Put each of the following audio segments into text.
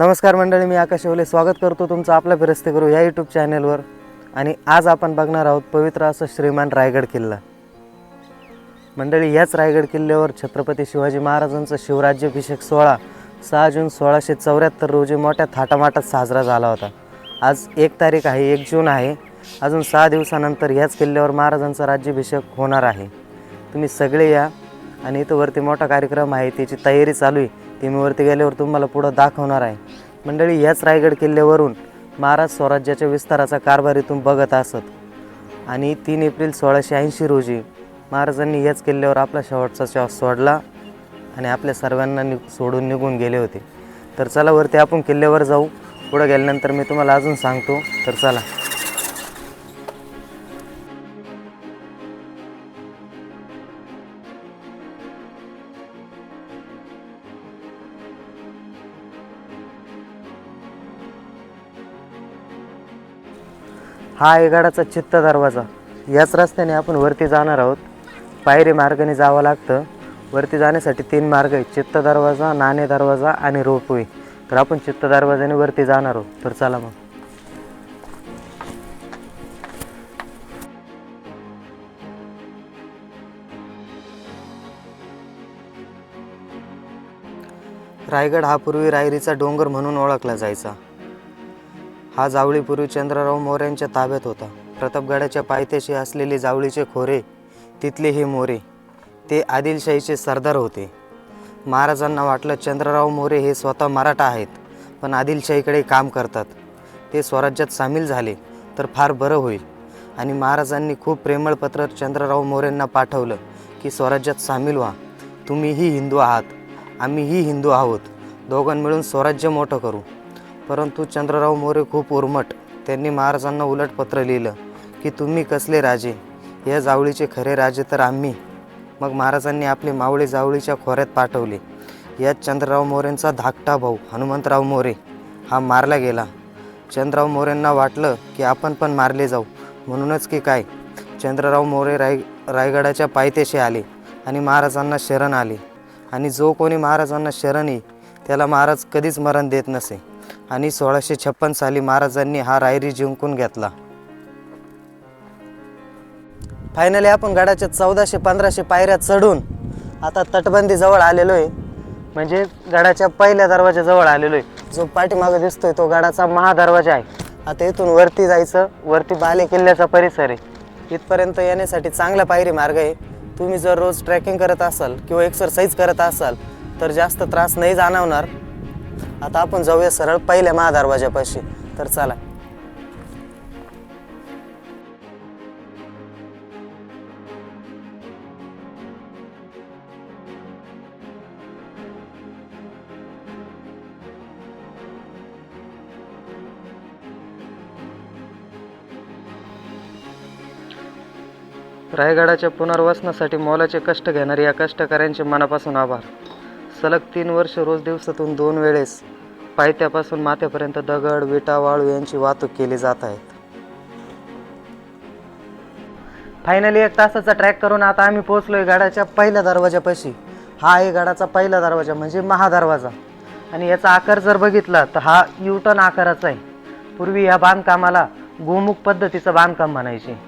नमस्कार मंडळी मी आकाश शेवले स्वागत करतो तुमचं आपला फिरस्ते करू या यूट्यूब चॅनेलवर आणि आज आपण बघणार आहोत पवित्र असं श्रीमान रायगड किल्ला. मंडळी याच रायगड किल्ल्यावर छत्रपती शिवाजी महाराजांचा शिवराज्याभिषेक सोहळा सहा जून सोळाशे चौऱ्याहत्तर रोजी मोठ्या थाटामाटात साजरा झाला होता. आज एक तारीख आहे एक जून आहे. अजून सहा दिवसानंतर ह्याच किल्ल्यावर महाराजांचा राज्याभिषेक होणार आहे. तुम्ही सगळे या. आणि इथं वरती मोठा कार्यक्रम आहे त्याची तयारी चालू आहे. ती मी वरती गेल्यावर तुम्हाला पुढं दाखवणार आहे. मंडळी याच रायगड किल्ल्यावरून महाराज स्वराज्याच्या विस्ताराचा कारभार इथून बघत असत. आणि तीन एप्रिल सोळाशे ऐंशी रोजी महाराजांनी याच किल्ल्यावर आपला शेवटचा श्वास सोडला आणि आपल्या सर्वांना नि सोडून निघून गेले होते. तर चला वरती आपण किल्ल्यावर जाऊ. पुढं गेल्यानंतर मी तुम्हाला अजून सांगतो. तर चला. हा आहे चित्त दरवाजा. याच रस्त्याने आपण वरती जाणार आहोत. पायरी मार्गाने जावं लागतं. वरती जाण्यासाठी तीन मार्ग आहेत. चित्त दरवाजा नाणे दरवाजा आणि रोपवे. तर आपण चित्त दरवाजाने वरती जाणार आहोत. तर चला मग. रायगड हा पूर्वी रायरीचा डोंगर म्हणून ओळखला जायचा. हा जावळीपूर्वी चंद्रराव मोऱ्यांच्या ताब्यात होता. प्रतापगडाच्या पायथ्याशी असलेले जावळीचे खोरे तिथले हे मोरे ते आदिलशाहीचे सरदार होते. महाराजांना वाटलं चंद्रराव मोरे हे स्वतः मराठा आहेत पण आदिलशाहीकडे काम करतात. ते स्वराज्यात सामील झाले तर फार बरं होईल. आणि महाराजांनी खूप प्रेमळ पत्र चंद्रराव मोरेंना पाठवलं की स्वराज्यात सामील व्हा. तुम्हीही हिंदू आहात आम्हीही हिंदू आहोत. दोघां मिळून स्वराज्य मोठं करू. परंतु चंद्रराव मोरे खूप उर्मट. त्यांनी महाराजांना उलट पत्र लिहिलं की तुम्ही कसले राजे? या जावळीचे खरे राजे तर आम्ही. मग महाराजांनी आपले मावळे जावळीच्या खोऱ्यात पाठवले. यात चंद्रराव मोरेंचा धाकटा भाऊ हनुमंतराव मोरे हा मारला गेला. चंद्रराव मोरेंना वाटलं की आपण पण मारले जाऊ. म्हणूनच की काय? चंद्रराव मोरे राय रायगडाच्या पायथ्याशी आले आणि महाराजांना शरण आले. आणि जो कोणी महाराजांना शरण येई त्याला महाराज कधीच मरण देत नसे. आणि सोळाशे छप्पन साली महाराजांनी हा रायरी जिंकून घेतला. फायनली आपण गडाच्या चौदाशे पंधराशे पायऱ्या चढून आता तटबंदी जवळ आलेलो आहे. म्हणजे गडाच्या पहिल्या दरवाजाजवळ आलेलो आहे. जो पाठीमागे दिसतोय तो गडाचा महादरवाजा आहे. आता इथून वरती जायचं वरती बाले किल्ल्याचा परिसर आहे. इथपर्यंत येण्यासाठी चांगला पायरी मार्ग आहे. तुम्ही जर रोज ट्रॅकिंग करत असाल किंवा एक्सरसाइज करत असाल तर जास्त त्रास नाही जाणवणार. आता आपण जाऊया सरळ पहिल्या महादरवाजापाशी तर चला. रायगडाच्या पुनर्वसनासाठी मोलाचे कष्ट घेणारे या कष्टकऱ्यांचे मनापासून आभार. सलग तीन वर्ष रोज दिवसातून दोन वेळेस पायथ्यापासून माथ्यापर्यंत दगड विटा वाळू यांची वाहतूक केली जात आहे. फायनली एक तासाचा ट्रॅक करून आता आम्ही पोहोचलोय गडाच्या पहिल्या दरवाजापाशी. हा आहे गडाचा पहिला दरवाजा म्हणजे महादरवाजा. आणि याचा आकार जर बघितला तर हा युटन आकाराचा आहे. पूर्वी या बांधकामाला गोमुख पद्धतीचं बांधकाम म्हणायचे.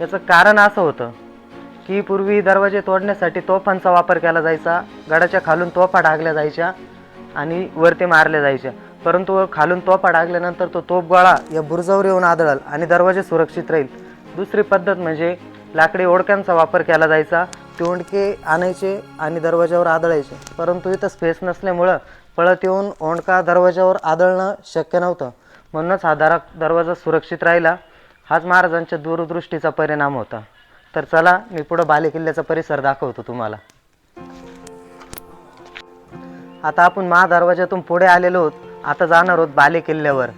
याचं कारण असं होतं की पूर्वी दरवाजे तोडण्यासाठी तोफांचा वापर केला जायचा. गडाच्या खालून तोफा डागल्या जायच्या आणि वरती मारल्या जायच्या. परंतु खालून तोफा डागल्यानंतर तो तोफ गोळा या बुरजावर येऊन आदळल आणि दरवाजे सुरक्षित राहील. दुसरी पद्धत म्हणजे लाकडी ओडक्यांचा वापर केला जायचा. ते ओंडके आणायचे आणि दरवाजावर आदळायचे. परंतु इथं स्पेस नसल्यामुळं पळत येऊन ओंडका दरवाजावर आदळणं शक्य नव्हतं. म्हणूनच हा दरा दरवाजा सुरक्षित राहिला. हाच महाराजांच्या दूरदृष्टीचा परिणाम होता. तर चला मी पुढं बालेकिल्ल्याचा परिसर दाखवतो तुम्हाला. आता आपण महादरवाज्यातून पुढे आलेलो आहोत. आता जाणार आहोत बाले किल्ल्यावर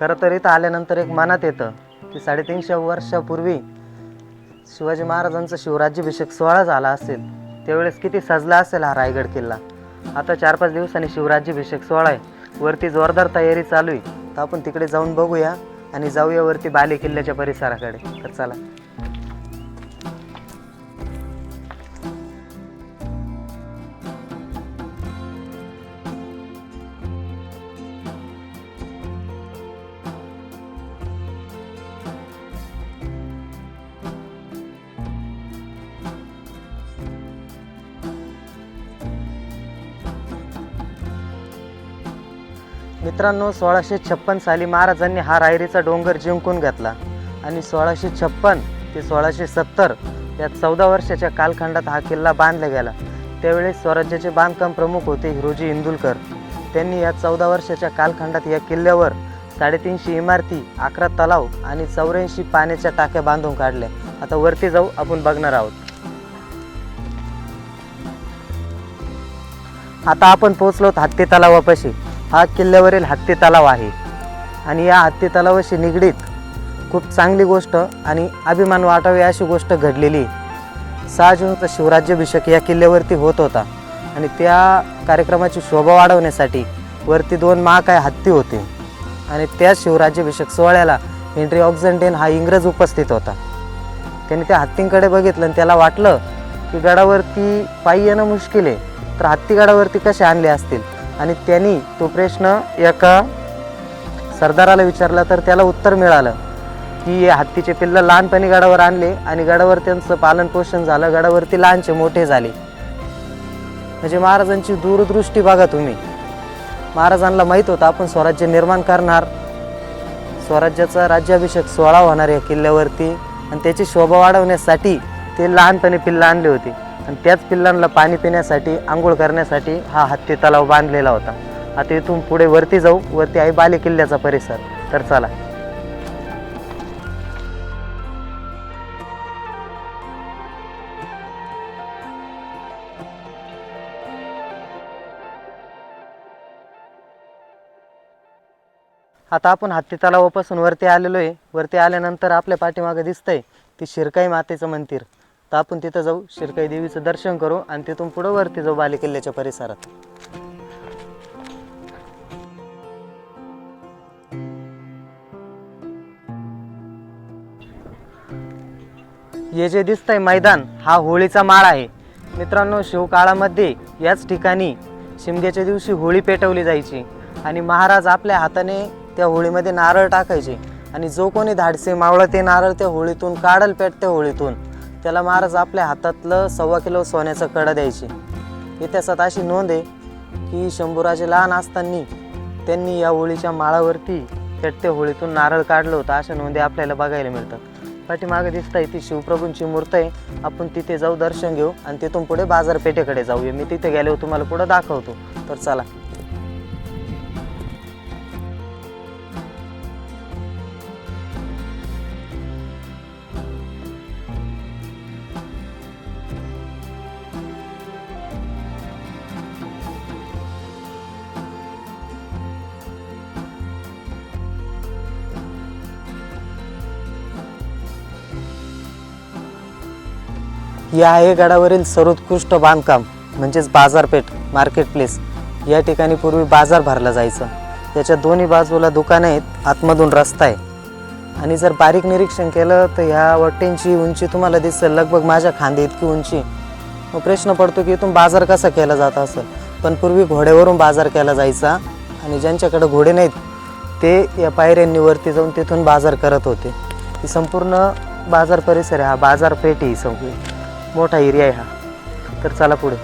खरं तर इथं आल्यानंतर एक मनात येतं की साडेतीनशे वर्षापूर्वी शिवाजी महाराजांचा शिवराज्याभिषेक सोहळा झाला असेल. त्यावेळेस किती सजला असेल हा रायगड किल्ला. आता चार पाच दिवसांनी शिवराज्याभिषेक सोहळा आहे. वरती जोरदार तयारी चालू आहे. तर आपण तिकडे जाऊन बघूया आणि जाऊया वरती बाले किल्ल्याच्या परिसराकडे. तर चला. मित्रांनो सोळाशे छप्पन साली महाराजांनी हा रायरीचा डोंगर जिंकून घेतला. आणि सोळाशे छप्पन ते सोळाशे सत्तर या चौदा वर्षाच्या कालखंडात हा किल्ला बांधला गेला. त्यावेळेस स्वराज्याचे बांधकाम प्रमुख होते हिरोजी इंदुलकर. त्यांनी या चौदा वर्षाच्या कालखंडात या किल्ल्यावर साडेतीनशे इमारती अकरा तलाव आणि चौऱ्याऐंशी पाण्याच्या टाक्या बांधून काढल्या. आता वरती जाऊ आपण बघणार आहोत. आता आपण पोहोचलो हत्ती तलावापाशी. हा किल्ल्यावरील हत्ती तलाव आहे. आणि या हत्ती तलावाशी निगडीत खूप चांगली गोष्ट आणि अभिमान वाटावे अशी गोष्ट घडलेली आहे. सहा जूनचा शिवराज्याभिषेक या किल्ल्यावरती होत होता. आणि त्या कार्यक्रमाची शोभा वाढवण्यासाठी वरती दोन महाकाय हत्ती होते. आणि त्या शिवराज्याभिषेक सोहळ्याला हेनरी ऑक्झंडेन हा इंग्रज उपस्थित होता. त्याने त्या हत्तींकडे बघितलं आणि त्याला वाटलं की गडावरती पायी येणं मुश्किल आहे. तर हत्ती गडावरती कसे आणले असतील? आणि त्यांनी तो प्रश्न एका सरदाराला विचारला तर त्याला उत्तर मिळालं की हत्तीचे पिल्लं लहानपणी गडावर आणले आणि गडावर त्यांचं पालनपोषण झालं. गडावरती लहानचे मोठे झाले. म्हणजे महाराजांची दूरदृष्टी बघा तुम्ही. महाराजांना माहीत होतं आपण स्वराज्य निर्माण करणार. स्वराज्याचा राज्याभिषेक सोहळा होणार या किल्ल्यावरती. आणि त्याची शोभा वाढवण्यासाठी ते लहानपणी पिल्लं आणले होते. आणि त्याच पिल्लांना पाणी पिण्यासाठी आंघोळ करण्यासाठी हा हत्ती तलाव बांधलेला होता. आता इथून पुढे वरती जाऊ वरती आहे बाले किल्ल्याचा परिसर. तर चला. आता आपण हत्ती तलावापासून वरती आलेलो आहे. वरती आल्यानंतर आपल्या पाठीमागे दिसतंय ती शिरकाई मातेचं मंदिर. तर आपण तिथं जाऊ शिरकाई देवीचं दर्शन करू आणि तिथून पुढं वरती जाऊ बालेकिल्ल्याच्या परिसरात. हे जे दिसतंय मैदान हा होळीचा माळ आहे. मित्रांनो शिवकाळामध्ये याच ठिकाणी शिमग्याच्या दिवशी होळी पेटवली जायची आणि महाराज आपल्या हाताने त्या होळीमध्ये नारळ टाकायचे आणि जो कोणी धाडसे मावळं ते नारळ त्या होळीतून काढल पेटते होळीतून. त्याला महाराज आपल्या हातातलं सव्वा किलो सोन्याचं कडं द्यायचे. इतिहासात अशी नोंद आहे की शंभूराजे लहान असताना त्यांनी या होळीच्या माळावरती पेटते होळीतून नारळ काढलं होतं. अशा नोंदी आपल्याला बघायला मिळतात. पाठीमागे दिसत आहे ती शिवप्रभूंची मूर्त आहे. आपण तिथे जाऊ दर्शन घेऊ आणि तिथून पुढे बाजारपेठेकडे जाऊया. मी तिथे गेल्यावर तुम्हाला पुढे दाखवतो. तर चला. हे आहे गडावरील सर्वोत्कृष्ट बांधकाम म्हणजेच बाजारपेठ मार्केट प्लेस या ठिकाणी पूर्वी बाजार भरला जायचा. याच्या दोन्ही बाजूला दुकानं आहेत आतमधून रस्ता आहे. आणि जर बारीक निरीक्षण केलं तर ह्या वट्टींची उंची तुम्हाला दिसेल. लगभग माझ्या खांदे इतकी उंची. मग प्रश्न पडतो की इथून बाजार कसा केला जात असं पण पूर्वी घोड्यावरून बाजार केला जायचा. आणि ज्यांच्याकडे घोडे नाहीत ते या पायऱ्यांनी वरती जाऊन तिथून बाजार करत होते. ही संपूर्ण बाजार परिसर आहे हा बाजारपेठ ही सगळी मोठा एरिया आहे हा. तर चला पुढे.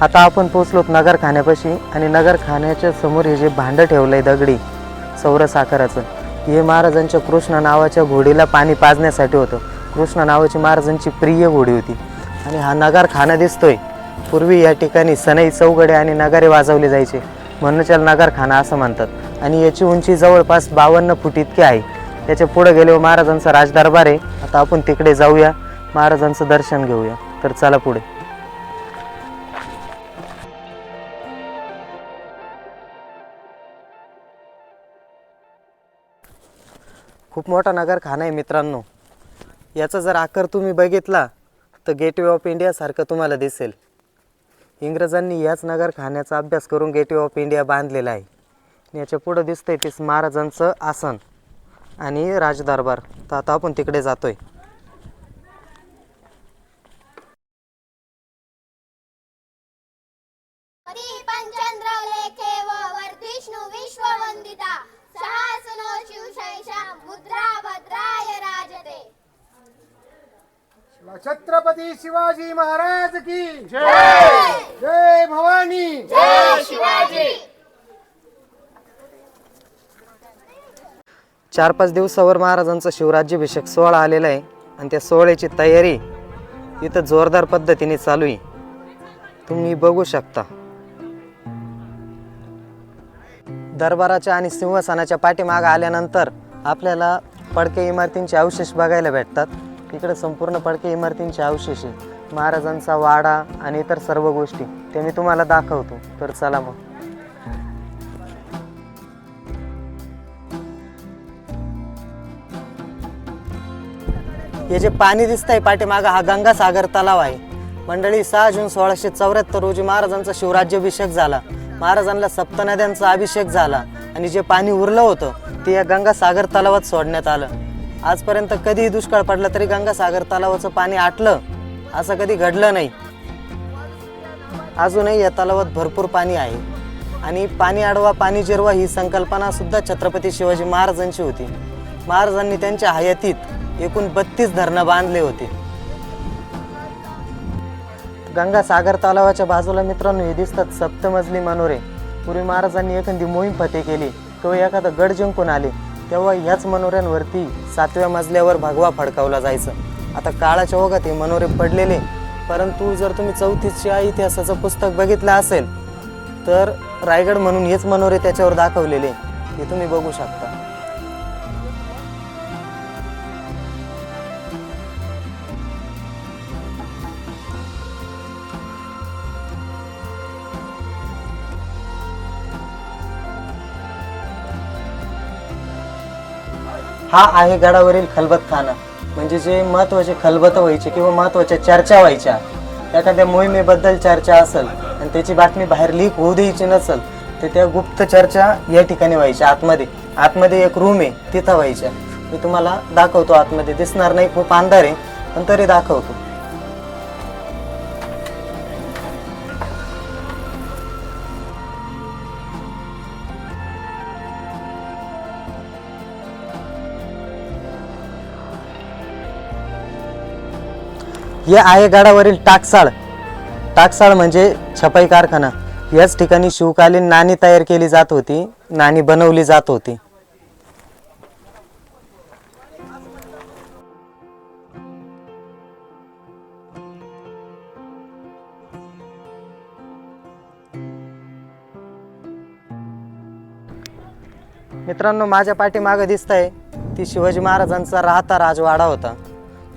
आता आपण पोचलोत नगरखान्यापाशी आणि नगरखान्याच्या समोर हे जे भांडं ठेवलं आहे दगडी सौर साखराचं हे महाराजांच्या कृष्ण नावाच्या घोडीला पाणी पाजण्यासाठी होतं. कृष्ण नावाची महाराजांची प्रिय घोडी होती. आणि हा नगरखाना दिसतोय. पूर्वी या ठिकाणी सनई चौघडे आणि नगारे वाजवले जायचे. म्हणून त्याला नगारखाना असं म्हणतात. आणि याची उंची जवळपास बावन्न फूट इतकी आहे. त्याच्या पुढे गेल्यावर महाराजांचा राजदरबार. आहे आता आपण तिकडे जाऊया. महाराजांचं दर्शन घेऊया. तर चला पुढे. खूप मोठा नगरखाना आहे मित्रांनो. याचा जर आकार तुम्ही बघितला तर गेटवे ऑफ इंडियासारखं तुम्हाला दिसेल. इंग्रजांनी याच नगरखान्याचा अभ्यास करून गेटवे ऑफ इंडिया बांधलेला आहे. याच्या पुढं दिसतंय ते महाराजांचं आसन आणि राजदरबार. तर आता आपण तिकडे जातोय. छत्रपती शिवाजी महाराज की जय! चार पाच दिवसावर महाराजांचा शिवराज्याभिषेक सोहळा आलेला आहे आणि त्या सोहळ्याची तयारी इथं जोरदार पद्धतीने चालू आहे. तुम्ही बघू शकता. दरबाराच्या आणि सिंहासनाच्या पाठीमागे आल्यानंतर आपल्याला पडक्या इमारतींचे अवशेष बघायला भेटतात. इकडे संपूर्ण पडक्या इमारतींचे अवशेष आहे महाराजांचा वाडा आणि इतर सर्व गोष्टी ते मी तुम्हाला दाखवतो. तर चला मग. हे जे पाणी दिसतंय पाठीमागं हा गंगासागर तलाव आहे. मंडळी सहा जून सोळाशे चौऱ्याहत्तर रोजी महाराजांचा शिवराज्याभिषेक झाला. महाराजांना सप्तनद्यांचा अभिषेक झाला आणि जे पाणी उरलं होतं ते या गंगासागर तलावात सोडण्यात आलं. आजपर्यंत कधीही दुष्काळ पडला तरी गंगासागर तलावाचं पाणी आटलं असं कधी घडलं नाही. अजूनही या तलावात भरपूर पाणी आहे. आणि पाणी आडवा पाणी जिरवा ही संकल्पना सुद्धा छत्रपती शिवाजी महाराजांची होती. महाराजांनी त्यांच्या हयातीत एकूण बत्तीस धरणं बांधले होते. गंगा सागर तलावाच्या बाजूला मित्रांनो हे दिसतात सप्तमजली मनोरे. पूर्वी महाराजांनी एखादी मोहीम फते केली. किंवा एखादा गड जिंकून आले तेव्हा ह्याच मनोऱ्यांवरती सातव्या मजल्यावर भगवा फडकावला जायचं. आता काळाच्या ओघात हे मनोरे पडलेले. परंतु जर तुम्ही चौथीच्या इतिहासाचं पुस्तक बघितलं असेल तर रायगड म्हणून हेच मनोरे त्याच्यावर दाखवलेले. हे तुम्ही बघू शकता. हा आहे गडावरील खलबतखाना म्हणजे जे महत्त्वाचे खलबत व्हायचे किंवा महत्त्वाच्या चर्चा व्हायच्या एखाद्या मोहिमेबद्दल चर्चा असेल आणि त्याची बातमी बाहेर लीक होऊ द्यायची नसेल तर त्या गुप्त चर्चा या ठिकाणी व्हायच्या. आतमध्ये आतमध्ये एक रूम आहे तिथं व्हायच्या. मी तुम्हाला दाखवतो आतमध्ये. दिसणार नाही खूप अंधार आहे पण तरी दाखवतो. हे आहे गडावरील टाकसाळ. टाकसाळ म्हणजे छपाई कारखाना. याच ठिकाणी शिवकालीन नाणी तयार केली जात होती नाणी बनवली जात होती. मित्रांनो माझ्या पाठीमागं दिसत आहे ती शिवाजी महाराजांचा राहता राजवाडा होता.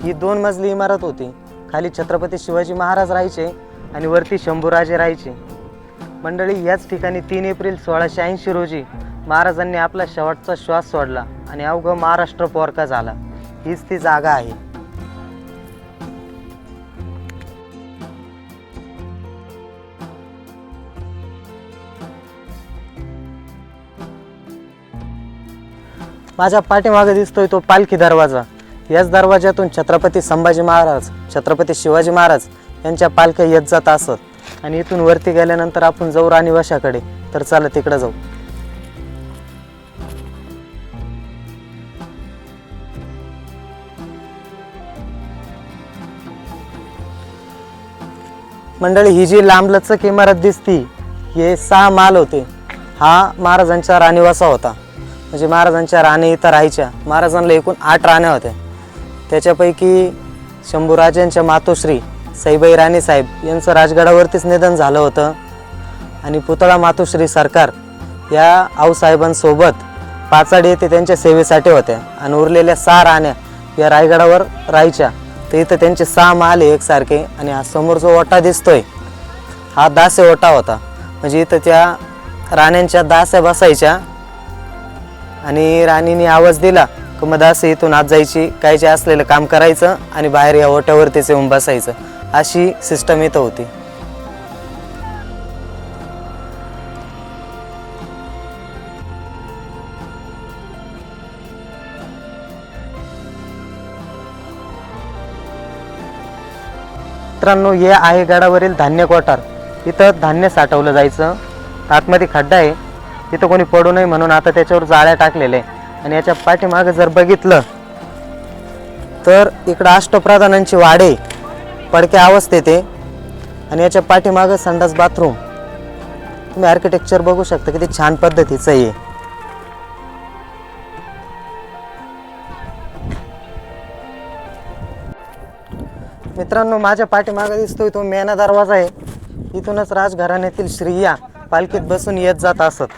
ही दोन मजली इमारत होती. खाली छत्रपती शिवाजी महाराज राहायचे आणि वरती शंभूराजे राहायचे. मंडळी याच ठिकाणी तीन एप्रिल सोळाशे ऐंशी रोजी महाराजांनी आपला शेवटचा श्वास सोडला आणि अवघं महाराष्ट्र पोरका झाला. हीच ती जागा आहे. माझ्या पाठीमागे दिसतोय तो पालखी दरवाजा. याच दरवाज्यातून छत्रपती संभाजी महाराज छत्रपती शिवाजी महाराज यांच्या पालख्या येत जात असत. आणि इथून वरती गेल्यानंतर आपण जाऊ राणी वशाकडे तर चला तिकडे जाऊ. मंडळी ही जी लांबलचक इमारत दिसती हे सहा माल होते. हा महाराजांचा राणीवासा होता. म्हणजे महाराजांच्या राणी इथं राहायच्या. महाराजांना एकूण आठ राण्या होत्या. त्याच्यापैकी शंभूराजांच्या मातोश्री सईबाई राणी साहेब यांचं राजगडावरतीच निधन झालं होतं. आणि पुतळा मातोश्री सरकार या आऊसाहेबांसोबत पाचाडी येथे त्यांच्या सेवेसाठी होत्या. आणि उरलेल्या सहा राण्या या रायगडावर राहायच्या. तर इथं त्यांचे सहा महाल आहे एकसारखे. आणि हा समोर जो ओटा दिसतोय हा दासे ओटा होता. म्हणजे इथं त्या राण्यांच्या दास्या बसायच्या. आणि राणीने आवाज दिला की इथून आत जायची काय जे असलेलं काम करायचं आणि बाहेर या ओट्यावरतीच येऊन बसायचं अशी सिस्टम इथं होती. मित्रांनो हे आहे गडावरील धान्य कोठार इथं धान्य साठवलं जायचं. आतमध्ये खड्डा आहे. तिथं कोणी पडू नये म्हणून आता त्याच्यावर जाळ्या टाकलेल्या आहे आणि याच्या पाठीमागं जर बघितलं तर इकडं अष्टप्रधानांची वाडे पडक्या अवस्थेत आहे. आणि याच्या पाठीमागं संडास बाथरूम. तुम्ही आर्किटेक्चर बघू शकता किती छान पद्धतीचं आहे. मित्रांनो माझ्या पाठीमागं दिसतोय तो मेना दरवाजा आहे. इथूनच राजघराण्यातील श्रिया पालखीत बसून येत जात असत.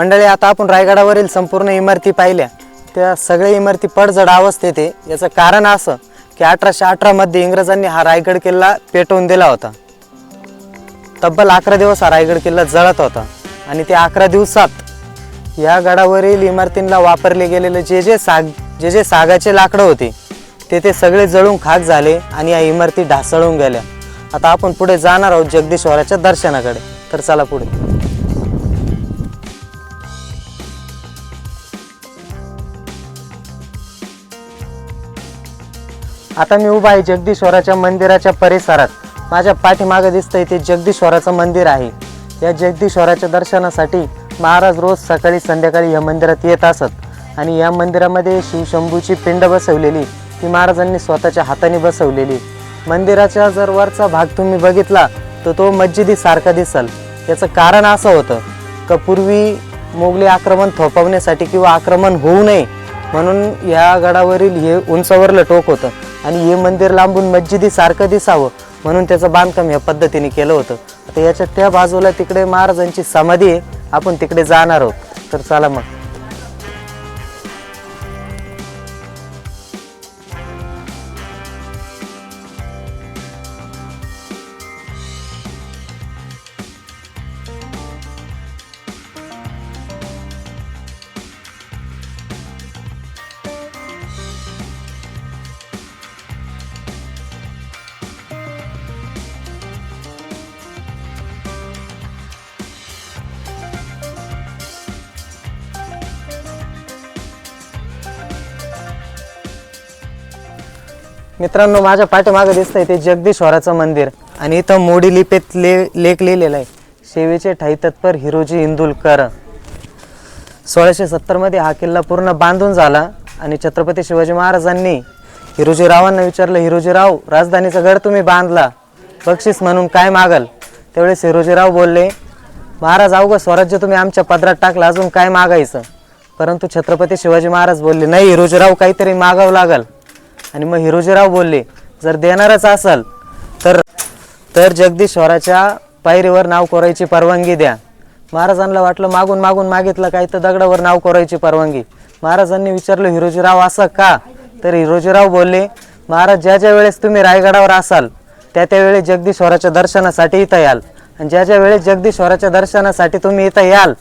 मंडळी आता आपण रायगडावरील संपूर्ण इमारती पाहिल्या. त्या सगळ्या इमारती पडझड अवस्थेत आहे. याचं कारण असं की अठराशे अठरामध्ये इंग्रजांनी हा रायगड किल्ला पेटवून दिला होता. तब्बल अकरा दिवस हा रायगड किल्ला जळत होता. आणि त्या अकरा दिवसात या गडावरील इमारतींना वापरले गेलेले जे जे साग जे जे सागाचे लाकडं होते ते ते सगळे जळून खाक झाले आणि या इमारती ढासळून गेल्या. आता आपण पुढे जाणार आहोत जगदीश्वराच्या दर्शनाकडे. तर चला पुढे. आता मी उभा आहे जगदीश्वराच्या मंदिराच्या परिसरात. माझ्या पाठीमागे दिसतंय ते जगदीश्वराचं मंदिर आहे. या जगदीश्वराच्या दर्शनासाठी महाराज रोज सकाळी संध्याकाळी या मंदिरात येत असत. आणि या मंदिरामध्ये शिवशंभूची पिंड बसवलेली ती महाराजांनी स्वतःच्या हाताने बसवलेली. मंदिराचा जर वरचा भाग तुम्ही बघितला तर तो मस्जिदीसारखा दिसल. याचं कारण असं होतं का पूर्वी मोगली आक्रमण थोपवण्यासाठी किंवा आक्रमण होऊ नये म्हणून या गडावरील हे उंचावरलं टोक होतं. आणि हे मंदिर लांबून मस्जिदीसारखं दिसावं म्हणून त्याचं बांधकाम या पद्धतीने केलं होतं. आता याच्या त्या बाजूला तिकडे महाराजांची समाधी आहे. आपण तिकडे जाणार आहोत. तर चला मग. मित्रांनो माझ्या पाठीमागं दिसतंय ते जगदीश्वराचं मंदिर. आणि इथं मोडी लिपीत ले लेख लिहिलेला आहे. शेवेचे ठाई तत्पर हिरोजी इंदुलकर. सोळाशे सत्तरमध्ये हा किल्ला पूर्ण बांधून झाला आणि छत्रपती शिवाजी महाराजांनी हिरोजीरावांना विचारलं हिरोजीराव राजधानीचा गड तुम्ही बांधला. बक्षीस म्हणून काय मागाल? त्यावेळेस हिरोजीराव बोलले महाराज अवघं स्वराज्य तुम्ही आमच्या पदरात टाकलं अजून काय मागायचं? परंतु छत्रपती शिवाजी महाराज बोलले नाही हिरोजीराव काहीतरी मागावं लागल. आणि मग हिरोजीराव बोलले जर देणारच असाल तर तर जगदीश्वराच्या पायरीवर नाव कोरायची परवानगी द्या. महाराजांना वाटलं मागून मागून मागितलं काय तर दगडावर नाव कोरायची परवानगी. महाराजांनी विचारलं हिरोजीराव असं का? तर हिरोजीराव बोलले महाराज ज्या ज्या वेळेस तुम्ही रायगडावर असाल त्या त्यावेळेस जगदीश्वराच्या दर्शनासाठी इथं याल. आणि ज्या ज्या वेळेस जगदीश्वराच्या दर्शनासाठी तुम्ही इथं याल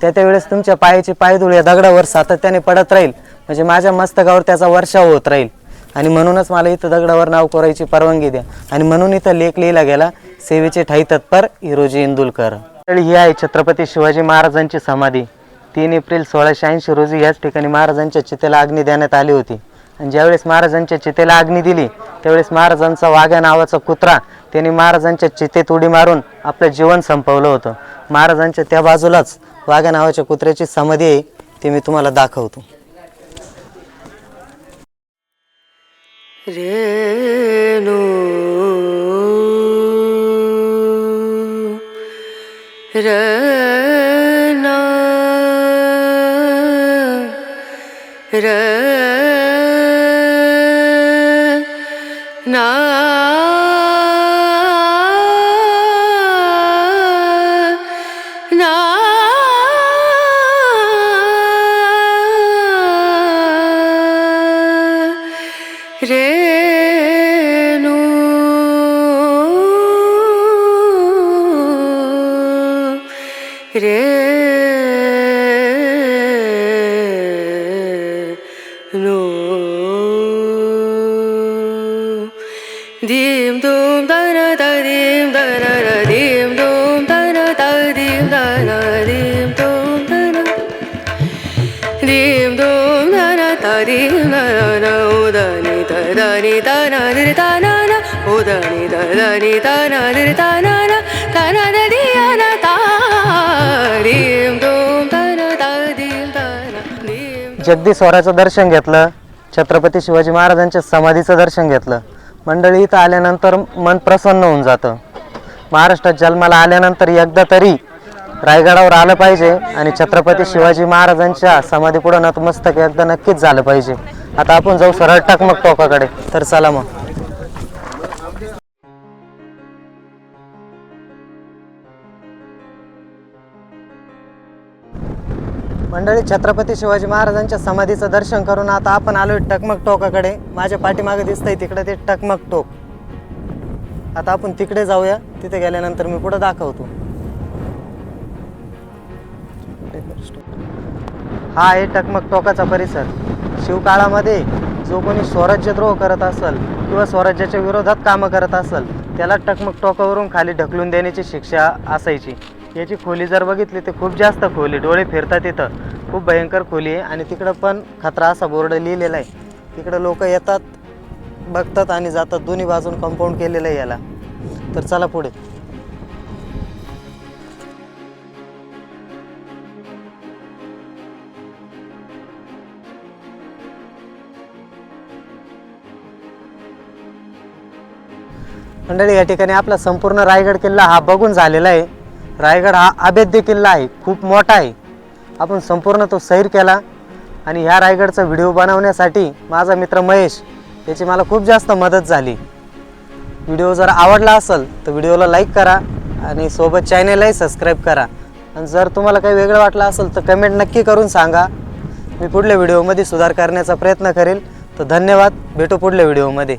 त्या त्यावेळेस तुमच्या पायाची पायधूळ या दगडावर सातत्याने पडत राहील. म्हणजे माझ्या मस्तकावर त्याचा वर्षाव होत राहील. आणि म्हणूनच मला इथं दगडावर नाव कोरायची परवानगी द्या. आणि म्हणून इथं लेख लिहिला गेला सेवेचे ठाई तत्पर हिरोजी इंदुलकर. ही आहे छत्रपती शिवाजी महाराजांची समाधी. तीन एप्रिल सोळाशे ऐंशी रोजी याच ठिकाणी महाराजांच्या चितेला अग्नी देण्यात आली होती. आणि ज्यावेळेस महाराजांच्या चितेला अग्नी दिली त्यावेळेस महाराजांचा वाघ्या नावाचा कुत्रा त्यांनी महाराजांच्या चितेत उडी मारून आपलं जीवन संपवलं होतं. महाराजांच्या त्या बाजूलाच वाघ्या नावाच्या कुत्र्याची समाधी आहे ती मी तुम्हाला दाखवतो. रेणु रे na ta dim dum ta na ta dim ta Jagdish स्वराचं दर्शन घेतलं छत्रपती शिवाजी महाराजांच्या समाधीचं दर्शन घेतलं. मंडळी इथं आल्यानंतर मन प्रसन्न होऊन जातं. महाराष्ट्रात जन्माला आल्यानंतर एकदा तरी रायगडावर आलं पाहिजे आणि छत्रपती शिवाजी महाराजांच्या समाधीपुढं नतमस्तक एकदा नक्कीच झालं पाहिजे. आता आपण जाऊ सरळ टकमक टोकाकडे. तर चला मग. मंडळी छत्रपती शिवाजी महाराजांच्या समाधीचं दर्शन करून आता आपण आलोय टकमक टोकाकडे. माझ्या पाठीमागे दिसतंय तिकडे ते टकमक टोक. आता आपण तिकडे जाऊया. तिथे गेल्यानंतर मी पुढे दाखवतो. हा आहे टकमक टोकाचा परिसर. शिवकाळामध्ये जो कोणी स्वराज्यद्रोह करत असेल किंवा स्वराज्याच्या विरोधात कामं करत असेल त्याला टकमक टोकावरून खाली ढकलून देण्याची शिक्षा असायची. याची खोली जर बघितली तर खूप जास्त खोली डोळे फिरतात इथं. खूप भयंकर खोली आहे आणि तिकडं पण खतरा असा बोर्ड लिहिलेला आहे. तिकडं लोक येतात बघतात आणि जातात. दोन्ही बाजून कंपाऊंड केलेलं आहे याला. तर चला पुढे. मंडळी या ठिकाणी आपला संपूर्ण रायगड किल्ला हा बघून झालेला आहे. रायगड हा अभेद्य किल्ला आहे खूप मोठा आहे. आपण संपूर्ण तो सैर केला आणि ह्या रायगडचा व्हिडिओ बनवण्यासाठी माझा मित्र महेश याची मला खूप जास्त मदत झाली. व्हिडिओ जर आवडला असेल तर व्हिडिओला लाईक करा आणि सोबत चॅनेलही सबस्क्राईब करा. आणि जर तुम्हाला काही वेगळं वाटलं असेल तर कमेंट नक्की करून सांगा. मी पुढल्या व्हिडिओमध्ये सुधार करण्याचा प्रयत्न करेल. तर धन्यवाद. भेटू पुढल्या व्हिडिओमध्ये.